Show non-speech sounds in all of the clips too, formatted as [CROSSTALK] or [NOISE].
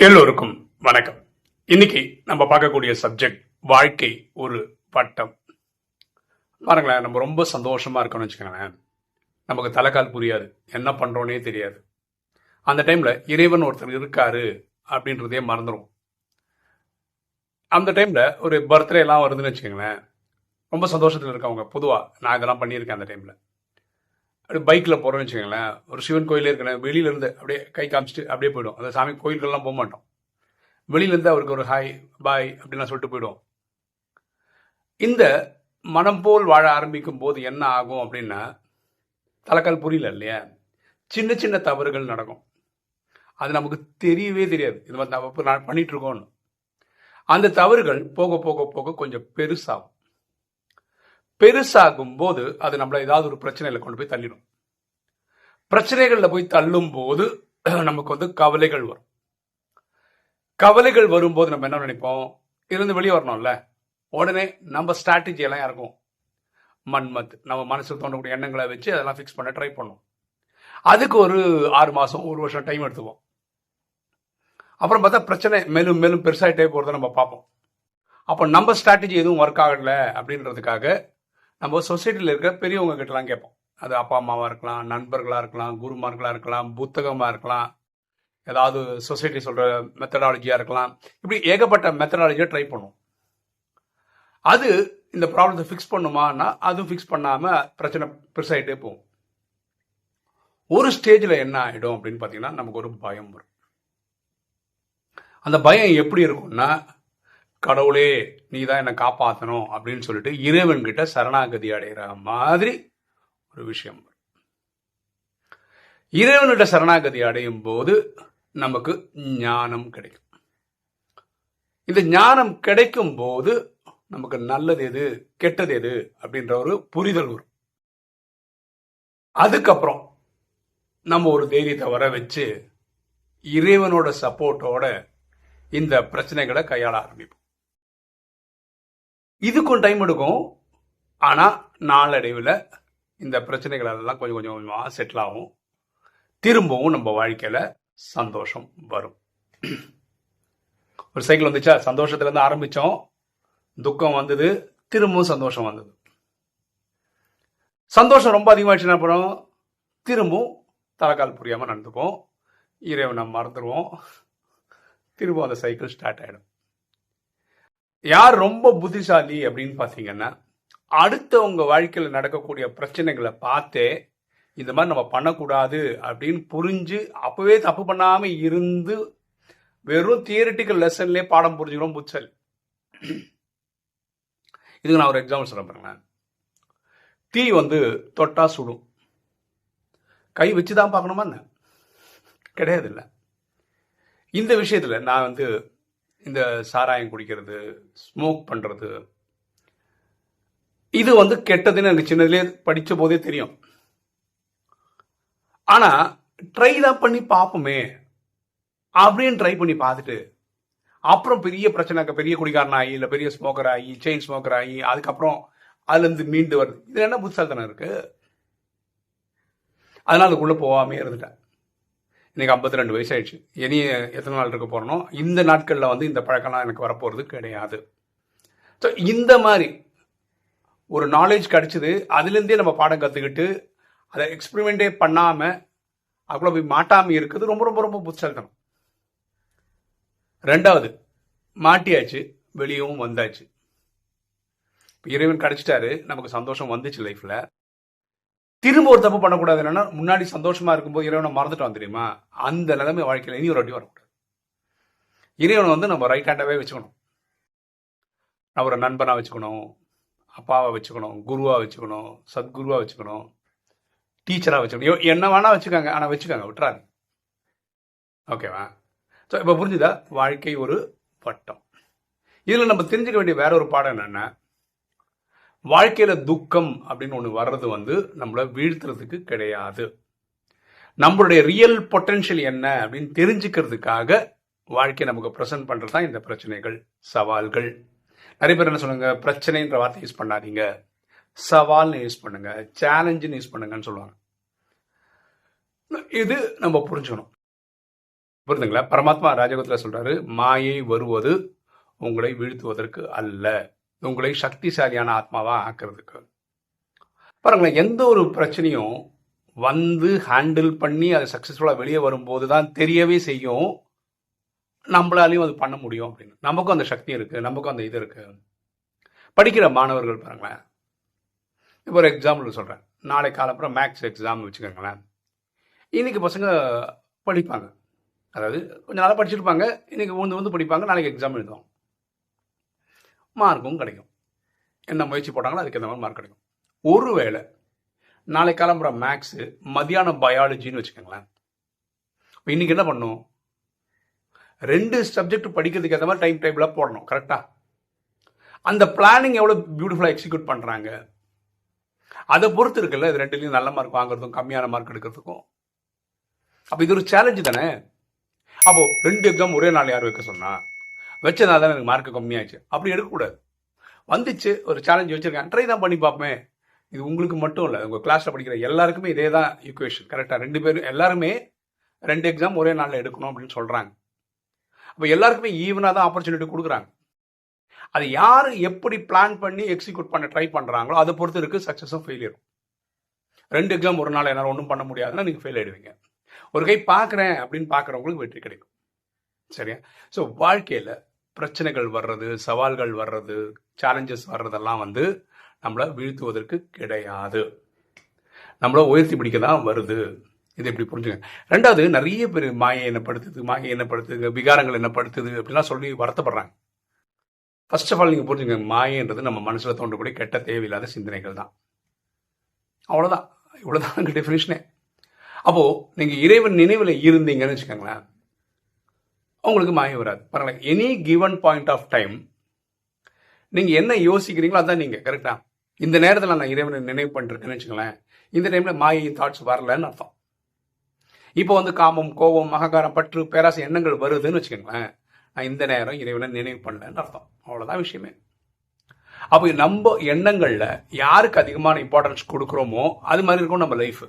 எல்லோருக்கும் வணக்கம். இன்னைக்கு நம்ம பார்க்கக்கூடிய சப்ஜெக்ட் வாழ்க்கை ஒரு பட்டம் பாருங்களேன் நம்ம ரொம்ப சந்தோஷமா இருக்கோம்னு வச்சுக்கோங்களேன். நமக்கு தலைக்கால் புரியாது. என்ன பண்றோன்னே தெரியாது. அந்த டைம்ல இறைவன் ஒருத்தர் இருக்காரு அப்படின்றதே மறந்துடும் அந்த டைம்ல ஒரு பர்த்டே எல்லாம் வருதுன்னு வச்சுக்கோங்களேன். ரொம்ப சந்தோஷத்தில் இருக்கவங்க பொதுவாக நான் இதெல்லாம் பண்ணியிருக்கேன் அந்த டைம்ல அப்படியே பைக்கில் போகிறோம்னு வச்சுக்கோங்களேன் ஒரு சிவன் கோயிலே இருக்கணும் வெளியிலேருந்து அப்படியே கை காமிச்சிட்டு அப்படியே போயிடும் அந்த சாமி கோயில்கள்லாம் போக மாட்டோம். வெளியிலேருந்து அவருக்கு ஒரு ஹாய் பாய் அப்படின்லாம் சொல்லிட்டு போயிடுவோம். இந்த மனம் போல் வாழ ஆரம்பிக்கும் போது என்ன ஆகும் அப்படின்னா தலைக்கால் புரியல இல்லையா? சின்ன சின்ன தவறுகள் நடக்கும். அது நமக்கு தெரியவே தெரியாது. இது மாதிரி தப்பு நான் பண்ணிகிட்ருக்கோன்னு அந்த தவறுகள் போக போக போக கொஞ்சம் பெருசாகும். பெருசாகும் போது அது நம்மளை ஏதாவது ஒரு பிரச்சனையில கொண்டு போய் தள்ளிடும். பிரச்சனைகளில் போய் தள்ளும் போது [CLEARS THROAT] நமக்கு வந்து கவலைகள் வரும். கவலைகள் வரும்போது நம்ம என்ன நினைப்போம்? இருந்து வெளியே வரணும்ல. உடனே நம்ம ஸ்ட்ராட்டஜி எல்லாம் இறக்கும். மன்மத் நம்ம மனசுக்கு தோன்றக்கூடிய எண்ணங்களை வச்சு அதெல்லாம் ஃபிக்ஸ் பண்ண ட்ரை பண்ணுவோம் அதுக்கு ஒரு ஆறு மாசம் ஒரு வருஷம் டைம் எடுத்துவோம் அப்புறம் பார்த்தா பிரச்சனை மேலும் மேலும் பெருசாகிட்டே போகிறத நம்ம பார்ப்போம். அப்போ நம்ம ஸ்ட்ராட்டஜி எதுவும் ஒர்க் ஆகலை அப்படின்றதுக்காக நம்ம சொசைட்டியில் இருக்கிற பெரியவங்க கிட்டலாம் கேட்போம். அது அப்பா அம்மாவாக இருக்கலாம் நண்பர்களாக இருக்கலாம் குருமார்களாக இருக்கலாம் புத்தகமாக இருக்கலாம் ஏதாவது சொசைட்டி சொல்கிற மெத்தடாலஜியாக இருக்கலாம். இப்படி ஏகப்பட்ட மெத்தடாலஜியை ட்ரை பண்ணுவோம். அது இந்த ப்ராப்ளத்தை ஃபிக்ஸ் பண்ணுமான்னா அதுவும் ஃபிக்ஸ் பண்ணாமல் பிரச்சனை பெருசாகிட்டே போகும். ஒரு ஸ்டேஜில் என்ன ஆகிடும் அப்படின்னு பார்த்தீங்கன்னா நமக்கு ஒரு பயம் வரும். அந்த பயம் எப்படி இருக்கும்னா கடவுளே நீ தான் என்னை காப்பாற்றணும் அப்படின்னு சொல்லிட்டு இறைவன்கிட்ட சரணாகதி அடைகிற மாதிரி ஒரு விஷயம். இறைவன்கிட்ட சரணாகதி அடையும் போது நமக்கு ஞானம் கிடைக்கும். இந்த ஞானம் கிடைக்கும் போது நமக்கு நல்லது எது கெட்டது எது அப்படின்ற ஒரு புரிதல் வரும். அதுக்கப்புறம் நம்ம ஒரு தைரியத்தை வர வச்சு இறைவனோட சப்போர்ட்டோட இந்த பிரச்சனைகளை கையாள ஆரம்பிப்போம். இதுக்கும் டைம் எடுக்கும். ஆனால் நாளடைவில் இந்த பிரச்சனைகளெல்லாம் கொஞ்சம் கொஞ்சம் கொஞ்சமாக செட்டில் ஆகும். திரும்பவும் நம்ம வாழ்க்கையில் சந்தோஷம் வரும். ஒரு சைக்கிள் வந்துச்சா? சந்தோஷத்துலேருந்து ஆரம்பித்தோம் துக்கம் வந்தது. திரும்பவும் சந்தோஷம் வந்தது. சந்தோஷம் ரொம்ப அதிகமாகிடுச்சுன்னா அப்புறம் திரும்பவும் தலைக்கால் புரியாமல் நடந்துப்போம் இறைவனை மறந்துடுவோம் திரும்பவும் அந்த சைக்கிள் ஸ்டார்ட் ஆகிடும் யார் ரொம்ப புத்திசாலி அப்படின்னு பார்த்தீங்கன்னா அடுத்தவங்க வாழ்க்கையில் நடக்கக்கூடிய பிரச்சனைகளை பார்த்தே இந்த மாதிரி நம்ம பண்ணக்கூடாது அப்படின்னு புரிஞ்சு அப்போவே தப்பு பண்ணாமல் இருந்து வெறும் தியரிட்டிக்கல் லெசன்லேயே பாடம் புரிஞ்சுக்கிறோம் புச்சல் இதுக்கு நான் ஒரு எக்ஸாம்பிள் சொல்ல பாருங்களேன். தீ வந்து தொட்டா சுடும். கை வச்சு தான் பார்க்கணுமா என்ன? கிடையாது இல்லை இந்த விஷயத்தில் நான் வந்து இந்த சாராயம் குடிக்கிறது ஸ்மோக் பண்ணுறது இது வந்து கெட்டதுன்னு எனக்கு சின்னதுலேயே படிச்ச போதே தெரியும். ஆனால் ட்ரை தான் பண்ணி பார்ப்போமே. அப்படின்னு ட்ரை பண்ணி பார்த்துட்டு அப்புறம் பெரிய பிரச்சனை பெரிய குடிகாரன் ஆகி இல்லை பெரிய ஸ்மோக்கர் ஆகி செயின் ஸ்மோக்கர் ஆகி அதுக்கப்புறம் அதுலேருந்து மீண்டு வருது. இது என்ன புத்தால்தனம் இருக்கு? அதனால் அதுக்குள்ளே போகாமே இருந்துட்டேன். இன்னைக்கு 52 ரெண்டு வயசாயிடுச்சு. இனி எத்தனை நாள் இருக்க போகிறனோ இந்த நாட்களில் வந்து இந்த பழக்கம்லாம் எனக்கு வரப்போகிறது கிடையாது. ஸோ இந்த மாதிரி ஒரு நாலேஜ் கிடச்சிது அதுலேருந்தே நம்ம பாடம் கற்றுக்கிட்டு அதை எக்ஸ்பிரிமெண்ட்டே பண்ணாமல் அதுக்குள்ளே போய் மாட்டாமல் இருக்குது ரொம்ப ரொம்ப ரொம்ப புத்தால்தனம் ரெண்டாவது மாட்டியாச்சு வெளியவும் வந்தாச்சு. இறைவன் கிடச்சிட்டாரு நமக்கு சந்தோஷம் வந்துச்சு லைஃப்பில் திரும்ப ஒரு தப்பு பண்ணக்கூடாது. என்னன்னா முன்னாடி சந்தோஷமா இருக்கும்போது இறைவனை மறந்துட்டோம் தெரியுமா? அந்த நிலைமை வாழ்க்கையில் இனி ஒரு வாட்டி வரக்கூடாது. இறைவனை வந்து நம்ம ரைட் ஹேண்டாவே வச்சுக்கணும். நான் ஒரு வச்சுக்கணும். அப்பாவை வச்சுக்கணும். குருவாக வச்சுக்கணும். சத்குருவாக வச்சுக்கணும். டீச்சராக வச்சுக்கணும். என்ன வேணால் வச்சுக்கோங்க. ஆனால் வச்சுக்காங்க. விட்டுறாரு ஓகேவா ஸோ இப்போ புரிஞ்சுதா? வாழ்க்கை ஒரு பட்டம் இதில் நம்ம தெரிஞ்சுக்க வேண்டிய வேற ஒரு பாடம் என்னென்னா வாழ்க்கையில் துக்கம் அப்படின்னு ஒன்று வர்றது வந்து நம்மளை வீழ்த்துறதுக்கு கிடையாது. நம்மளுடைய ரியல் பொட்டன்ஷியல் என்ன அப்படின்னு தெரிஞ்சுக்கிறதுக்காக வாழ்க்கையை நமக்கு ப்ரெசென்ட் பண்ணுறது தான் இந்த பிரச்சனைகள் சவால்கள். நிறைய பேர் என்ன சொல்லுங்க பிரச்சனைன்ற வார்த்தை யூஸ் பண்ணாதீங்க. சவால்னு யூஸ் பண்ணுங்க சேலஞ்சுன்னு யூஸ் பண்ணுங்கன்னு சொல்லுவாங்க. இது நம்ம புரிஞ்சுக்கணும். புரிந்துங்களா பரமாத்மா ராஜகத்தில் சொல்றாரு மாயை வருவது உங்களை வீழ்த்துவதற்கு அல்ல. உங்களை சக்திசாலியான ஆத்மாவாக ஆக்குறதுக்கு. பாருங்களேன் எந்த ஒரு பிரச்சனையும் வந்து ஹேண்டில் பண்ணி அது சக்ஸஸ்ஃபுல்லாக வெளியே வரும்போது தான் தெரியவே செய்யும். நம்மளாலையும் அது பண்ண முடியும் அப்படின்னு. நமக்கும் அந்த சக்தி இருக்குது நமக்கும் அந்த இது இருக்குது படிக்கிற மாணவர்கள் பாருங்களேன். இப்போ ஒரு எக்ஸாம்பிள் சொல்கிறேன் நாளை காலப்புறம் மேக்ஸ் எக்ஸாம் வச்சுக்கோங்களேன். இன்றைக்கி பசங்க படிப்பாங்க. அதாவது கொஞ்சம் நாளாக படிச்சிருப்பாங்க இன்றைக்கி வந்து வந்து படிப்பாங்க நாளைக்கு எக்ஸாம் எழுதுவோம் மார்க்கும் கிடைக்கும். என்ன முயற்சி போட்டாங்களோ அதுக்கு எந்த மாதிரி மார்க் கிடைக்கும். ஒருவேளை நாளை கிளம்புற மேக்ஸு மதியானம் பயாலஜின்னு வச்சுக்கோங்களேன். இப்போ இன்னைக்கு என்ன பண்ணும்? ரெண்டு சப்ஜெக்ட் படிக்கிறதுக்கு ஏற்ற மாதிரி டைம் டேபிளாக போடணும் கரெக்டாக அந்த பிளானிங் எவ்வளோ பியூட்டிஃபுல்லாக எக்ஸிக்யூட் பண்ணுறாங்க அதை பொறுத்து இருக்குல்ல இது ரெண்டுலேயும் நல்ல மார்க் வாங்குறதுக்கும் கம்மியான மார்க் எடுக்கிறதுக்கும். அப்போ இது ஒரு சேலஞ்சு தானே? அப்போ ரெண்டு எக்ஸாம் ஒரே நாள் யார் வைக்க சொன்னால் வச்சனால தான் எனக்கு மார்க்கு கம்மியாச்சு. அப்படி எடுக்கக்கூடாது. வந்துச்சு ஒரு சேலஞ்ச் வச்சுருக்கேன். ட்ரை தான் பண்ணி பார்ப்பேன் இது உங்களுக்கு மட்டும் இல்லை உங்கள் கிளாஸில் படிக்கிற எல்லாருக்குமே இதே தான் ஈக்குவேஷன் கரெக்டாக ரெண்டு பேரும் எல்லாருமே ரெண்டு எக்ஸாம் ஒரே நாளில் எடுக்கணும் அப்படின்னு சொல்கிறாங்க அப்போ எல்லாருக்குமே ஈவனாக தான் ஆப்பர்ச்சுனிட்டி கொடுக்குறாங்க. அது யார் எப்படி பிளான் பண்ணி எக்ஸிக்யூட் பண்ண ட்ரை பண்ணுறாங்களோ அதை பொறுத்து இருக்குது சக்ஸஸும் ஃபெயிலியரும் ரெண்டு எக்ஸாம் ஒரு நாள் என்னால் ஒன்றும் பண்ண முடியாதுன்னா நீங்கள் ஃபெயில் ஆயிடுவீங்க. ஒரு கை பார்க்குறேன் அப்படின்னு பார்க்குறவங்களுக்கு வெற்றி கிடைக்கும். சரியா? ஸோ வாழ்க்கையில் பிரச்சனைகள் வர்றது சவால்கள் வர்றது சேலஞ்சஸ் வர்றதெல்லாம் வந்து நம்மளை வீழ்த்துவதற்கு கிடையாது. நம்மளை உயர்த்தி பிடிக்க தான் வருது. இது இப்படி புரிஞ்சுங்க? ரெண்டாவது நிறைய பேர் மாயை என்னப்படுத்துது மாயை என்னப்படுத்துது விகாரங்கள் என்னப்படுத்துது அப்படிலாம் சொல்லி வருத்தப்படுறாங்க. ஃபர்ஸ்ட் ஆஃப் ஆல் நீங்கள் புரிஞ்சுங்க மாயன்றது நம்ம மனசில் தோன்றக்கூடிய கெட்ட தேவையில்லாத சிந்தனைகள் தான். அவ்வளோதான் இவ்வளோதான் எனக்கு டெஃபினேஷனே அப்போது நீங்கள் இறைவன் நினைவில் இருந்தீங்கன்னு வச்சுக்கோங்களேன் உங்களுக்கு மாயம் வராது. பரவாயில்ல. Any given point of time நீங்கள் என்ன யோசிக்கிறீங்களோ அதான் நீங்கள் கரெக்டா இந்த நேரத்தில் நான் இறைவனை நினைவு பண்ணிருக்கேன்னு வச்சுக்கோங்களேன். இந்த டைமில் மாயை தாட்ஸ் வரலன்னு அர்த்தம். இப்போ வந்து காமம் கோபம் மகாகாரம் பற்று பேராசை எண்ணங்கள் வருதுன்னு வச்சுக்கோங்களேன். நான் இந்த நேரம் இறைவனை நினைவு பண்ணலன்னு அர்த்தம். அவ்வளோதான் விஷயமே. அப்போ நம்ம எண்ணங்களில் யாருக்கு அதிகமான இம்பார்ட்டன்ஸ் கொடுக்குறோமோ அது மாதிரி இருக்கும் நம்ம லைஃப்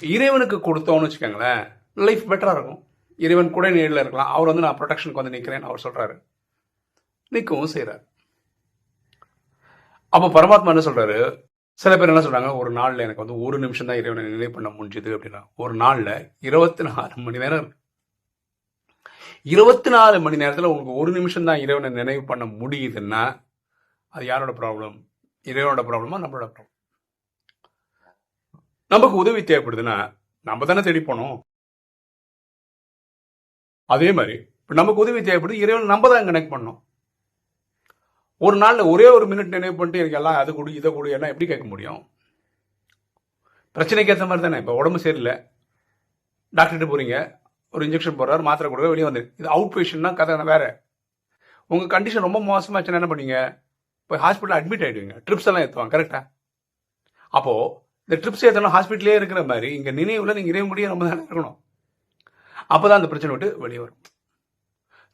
இறைவனுக்கு கொடுத்தோம்னு வச்சுக்கோங்களேன் லைஃப் பெட்டராக இருக்கும். இறைவன் கூட நேரில் இருக்கலாம். அவர் வந்து நான் ப்ரொடெக்ஷனுக்கு வந்து நிற்கிறேன்னு அவர் சொல்கிறாரு நிற்கவும் செய்கிறார் அப்போ பரமாத்மா என்ன சொல்கிறாரு சில பேர் என்ன சொல்கிறாங்க ஒரு நாளில் எனக்கு வந்து ஒரு நிமிஷம் தான் இறைவனை நினைவு பண்ண முடிஞ்சுது அப்படின்னா ஒரு நாளில் இருபத்தி நாலு மணி நேரம் இருக்கு. இருபத்தி நாலு மணி நேரத்தில் உங்களுக்கு ஒரு நிமிஷம் தான் இறைவனை நினைவு பண்ண முடியுதுன்னா அது யாரோட ப்ராப்ளம் இறைவனோட ப்ராப்ளமா நம்மளோட ப்ராப்ளம் நமக்கு உதவி தேவைப்படுதுன்னா நம்ம தானே தேடி போனோம். அதே மாதிரி இப்போ நமக்கு உதவி தேவைப்படுது இறைவன் நம்ம தான் கனெக்ட் பண்ணோம் ஒரு நாளில் ஒரே ஒரு மினிட் நினைவு பண்ணிட்டு எனக்கு எல்லாம் அது கொடு இதை கொடு எல்லாம் எப்படி கேட்க முடியும்? பிரச்சனைக்கு ஏற்ற மாதிரி தானே இப்போ உடம்பு சரியில்லை. டாக்டர்கிட்ட போகிறீங்க ஒரு இன்ஜெக்ஷன் போடுறாரு மாத்திரை கொடுக்க வெளியே வந்து இது அவுட் பேஷண்ட்னா கதை வேறு. உங்கள் கண்டிஷன் ரொம்ப மோசமாச்சுன்னா என்ன பண்ணீங்க? போய் ஹாஸ்பிட்டல் அட்மிட் ஆகிடுவீங்க ட்ரிப்ஸ் எல்லாம் ஏற்றுவாங்க கரெக்டாக அப்போது இந்த ட்ரிப்ஸ் ஏற்றணும் ஹாஸ்பிட்டலே இருக்கிற மாதிரி இங்கே நினைவில் நீங்கள் இறைவன் முடியும் நம்ம தானே இருக்கணும். அப்போ தான் அந்த பிரச்சனை விட்டு வெளியே வரும்.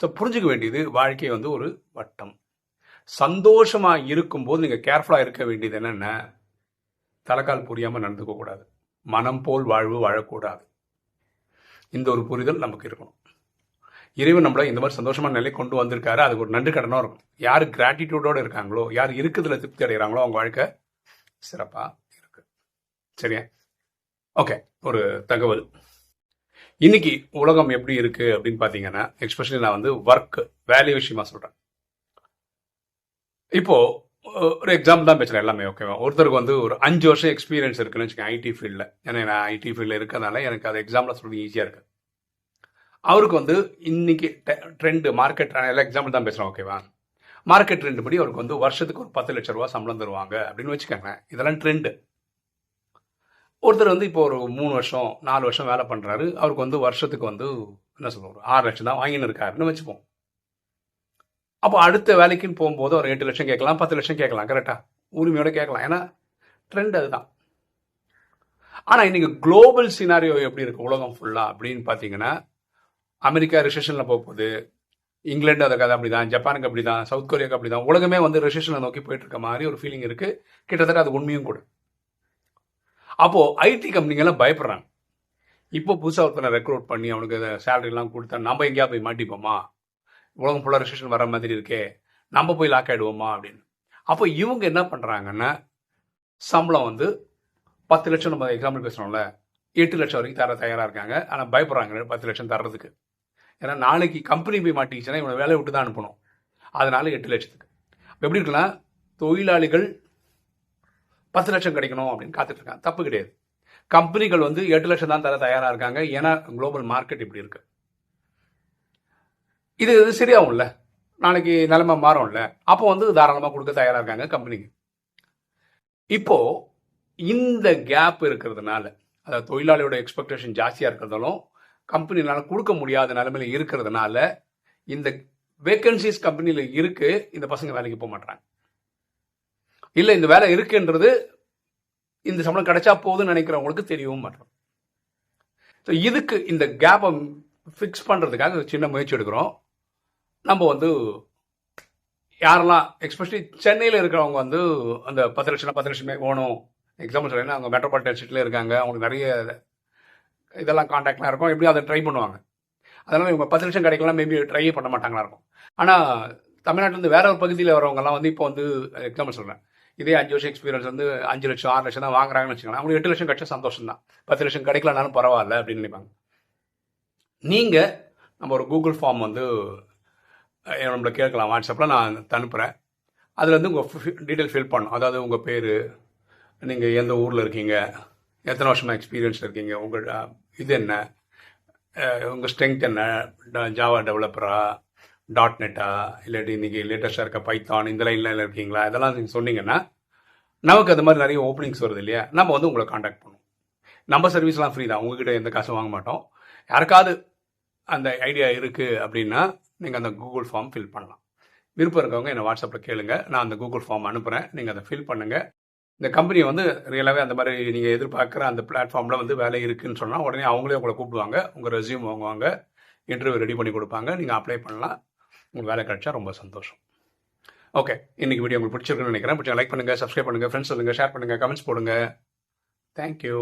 ஸோ புரிஞ்சுக்க வேண்டியது வாழ்க்கை வந்து ஒரு வட்டம். சந்தோஷமாக இருக்கும்போது நீங்கள் கேர்ஃபுல்லாக இருக்க வேண்டியது என்னென்ன தலைக்கால் புரியாமல் நடந்துக்க கூடாது. மனம் போல் வாழ்வு வாழக்கூடாது. இந்த ஒரு புரிதல் நமக்கு இருக்கணும். இறைவன் நம்மளை இந்த மாதிரி சந்தோஷமான நிலை கொண்டு வந்திருக்காரு. அதுக்கு ஒரு நன்றி கடனாக இருக்கும். யார் கிராட்டிடியூடோடு இருக்காங்களோ யார் இருக்குதுல திருப்தி அடைகிறாங்களோ அவங்க வாழ்க்கை சிறப்பாக இருக்கு. சரியா? ஓகே ஒரு தகவல். இன்னைக்கு உலகம் எப்படி இருக்கு அப்படின்னு பார்த்தீங்கன்னா எக்ஸ்பெஷலி நான் வந்து ஒர்க் வேல்யூ விஷயமா சொல்கிறேன் இப்போ ஒரு எக்ஸாம்பிள் தான் பேசுகிறேன் எல்லாமே ஓகேவா ஒருத்தருக்கு வந்து ஒரு அஞ்சு வருஷம் எக்ஸ்பீரியன்ஸ் இருக்குன்னு வச்சுக்கோங்க ஐடி ஃபீல்டில் ஏன்னா நான் ஐடி ஃபீல்டில் இருக்கிறதுனால எனக்கு அது எக்ஸாம்பிள் சொல்றது ஈஸியாக இருக்கு. அவருக்கு வந்து இன்னைக்கு ட்ரெண்டு மார்க்கெட் எல்லாம் எக்ஸாம்பிள் தான் பேசுகிறோம் ஓகேவா மார்க்கெட் ட்ரெண்ட் படி அவருக்கு வந்து வருஷத்துக்கு ஒரு பத்து லட்ச ரூபா சம்பளம் தருவாங்க அப்படின்னு வச்சுக்கோங்க இதெல்லாம் ட்ரெண்டு ஒருத்தர் வந்து இப்போ ஒரு மூணு வருஷம் நாலு வருஷம் வேலை பண்ணுறாரு அவருக்கு வந்து வருஷத்துக்கு வந்து என்ன சொல்லுவார் ஆறு லட்சம் தான் வாங்கின்னு இருக்காருன்னு வச்சுப்போம். அப்போ அடுத்த வேலைக்குன்னு போகும்போது ஒரு எட்டு லட்சம் கேட்கலாம் பத்து லட்சம் கேட்கலாம் கரெக்டாக உரிமையோட கேட்கலாம். ஏன்னா ட்ரெண்ட் அதுதான். ஆனால் இன்றைக்கி குளோபல் சினாரியோ எப்படி இருக்குது உலகம் ஃபுல்லாக அப்படின்னு பார்த்தீங்கன்னா அமெரிக்கா ரிசெஷனில் போக போகுது. இங்கிலாந்து அதை கதை அப்படிதான் ஜப்பானுக்கு அப்படி தான் சவுத் கொரியாவுக்கு அப்படிதான். உலகமே வந்து ரிசெஷனை நோக்கி போயிட்டு இருக்க மாதிரி ஒரு ஃபீலிங் இருக்குது கிட்டத்தட்ட அது உண்மையும் கூட. அப்போது ஐடி கம்பெனிங்கெல்லாம் பயப்படுறாங்க. இப்போ புதுசாக ஒருத்தனை ரெக்ரூட் பண்ணி அவனுக்கு சேலரிலாம் கொடுத்தா நம்ம எங்கேயா போய் மாட்டிப்போமா? உலகம் ஃபுல்லாக ரெஸ்ட்ரிக்ஷன் வர மாதிரி இருக்கே. நம்ம போய் லாக் ஆகிடுவோமா அப்படின்னு. அப்போ இவங்க என்ன பண்ணுறாங்கன்னா சம்பளம் வந்து பத்து லட்சம் நம்ம எக்ஸாம்பிள் பேசுகிறோம்ல எட்டு லட்சம் வரைக்கும் தர தயாராக இருக்காங்க. ஆனால் பயப்படுறாங்க பத்து லட்சம் தர்றதுக்கு. ஏன்னா நாளைக்கு கம்பெனி போய் மாட்டிக்கிச்சுன்னா இவனை வேலையை விட்டு தான் அனுப்பணும். அதனால எட்டு லட்சத்துக்கு. இப்போ எப்படி இருக்கலாம் தொழிலாளிகள் பத்து லட்சம் கிடைக்கணும் அப்படின்னு காத்துட்டு இருக்காங்க தப்பு கிடையாது. கம்பெனிகள் வந்து எட்டு லட்சம் தான் தர தயாராக இருக்காங்க. ஏன்னா குளோபல் மார்க்கெட் இப்படி இருக்கு. இது இது சரியாகும்ல. நாளைக்கு நிலைமை மாறும்ல. அப்போ வந்து தாராளமாக கொடுக்க தயாராக இருக்காங்க கம்பெனிக்கு இப்போ இந்த கேப் இருக்கிறதுனால அதாவது தொழிலாளியோட எக்ஸ்பெக்டேஷன் ஜாஸ்தியாக இருக்கிறதாலும் கம்பெனினால கொடுக்க முடியாத நிலைமையில இருக்கிறதுனால இந்த வேக்கன்சிஸ் கம்பெனியில் இருக்கு. இந்த பசங்க வேலைக்கு போக மாட்டாங்க இல்லை இந்த வேலை இருக்குன்றது இந்த சம்பளம் கிடைச்சா போதும்னு நினைக்கிறவங்களுக்கு தெரியவும் மாட்டோம் ஸோ இதுக்கு இந்த கேப்பை ஃபிக்ஸ் பண்ணுறதுக்காக சின்ன முயற்சி எடுக்கிறோம். நம்ம வந்து யாரெல்லாம் எக்ஸ்பெஷலி சென்னையில் இருக்கிறவங்க வந்து அந்த பத்து லட்சம் பத்து லட்சமே வேணும். எக்ஸாம்பிள் சொல்லேன்னா அவங்க மெட்ரோபாலிட்டன் சிட்டியில் இருக்காங்க. அவங்களுக்கு நிறைய இதெல்லாம் காண்டாக்ட்லாம் இருக்கும். எப்படி அதை ட்ரை பண்ணுவாங்க. அதனால் இவங்க பத்து லட்சம் கிடைக்கலாம் மேபி ட்ரையே பண்ண மாட்டாங்களா இருக்கும். ஆனால் தமிழ்நாட்டிலேருந்து வேற ஒரு பகுதியில் வரவங்கலாம் வந்து இப்போ வந்து எக்ஸாம்பிள் சொல்கிறேன் இதே அஞ்சு வருஷம் எக்ஸ்பீரியன்ஸ் வந்து அஞ்சு லட்சம் ஆறு லட்சம் தான் வாங்குறாங்கன்னு வச்சுக்கலாம் அவங்களுக்கு எட்டு லட்சம் கிடைச்சா சந்தோஷம் தான் பத்து லட்சம் கிடைக்கலனாலும் பரவாயில்ல அப்படின்னு நினைப்பாங்க. நீங்கள் நம்ம ஒரு கூகுள் ஃபார்ம் வந்து நம்மளை கேட்கலாம். வாட்ஸ்அப்பில் நான் அனுப்புகிறேன் அதில் வந்து உங்கள் டீட்டெயில் ஃபில் பண்ணணும். அதாவது உங்கள் பேர் நீங்கள் எந்த ஊரில் இருக்கீங்க எத்தனை வருஷமாக எக்ஸ்பீரியன்ஸ் இருக்கீங்க உங்கள் இது என்ன உங்கள் ஸ்ட்ரென்த் என்ன ஜாவா டெவலப்பரா டாட் நெட்டா இல்லாட்டி இன்றைக்கி லேட்டஸ்ட்டாக இருக்க பைத்தான் இந்த லைனில் இருக்கீங்களா? இதெல்லாம் நீங்கள் சொன்னீங்கன்னா நமக்கு அது மாதிரி நிறைய ஓப்பனிங்ஸ் வருது இல்லையா? நம்ம வந்து உங்களை காண்டாக்ட் பண்ணுவோம். நம்ம சர்வீஸ்லாம் ஃப்ரீ தான். உங்ககிட்ட எந்த காசும் வாங்க மாட்டோம். யாருக்காவது அந்த ஐடியா இருக்குது அப்படின்னா நீங்கள் அந்த கூகுள் ஃபார்ம் ஃபில் பண்ணலாம். விருப்பம் இருக்கவங்க என்னை வாட்ஸ்அப்பில் கேளுங்க. நான் அந்த கூகுள் ஃபார்ம் அனுப்புகிறேன் நீங்கள் அதை ஃபில் பண்ணுங்கள் இந்த கம்பெனி வந்து ரியலாகவே அந்த மாதிரி நீங்கள் எதிர்பார்க்குற அந்த பிளாட்ஃபார்மில் வந்து வேலை இருக்குதுன்னு சொன்னால் உடனே அவங்களே உங்களை கூப்பிடுவாங்க. உங்கள் ரெஸ்யூம் வாங்குவாங்க. இன்டர்வியூ ரெடி பண்ணி கொடுப்பாங்க. நீங்கள் அப்ளை பண்ணலாம். உங்களுக்கு வேலை கிடைச்சா ரொம்ப சந்தோஷம். ஓகே இன்னைக்கு வீடியோ உங்களுக்கு பிடிச்சிருக்குன்னு நினைக்கிறேன். பிடிச்சா லைக் பண்ணுங்கள் சப்ஸ்கிரைப் பண்ணுங்கள் ஃப்ரெண்ட்ஸ் சொல்லுங்கள் ஷேர் பண்ணுங்கள் கமெண்ட்ஸ் போடுங்க. தேங்க்யூ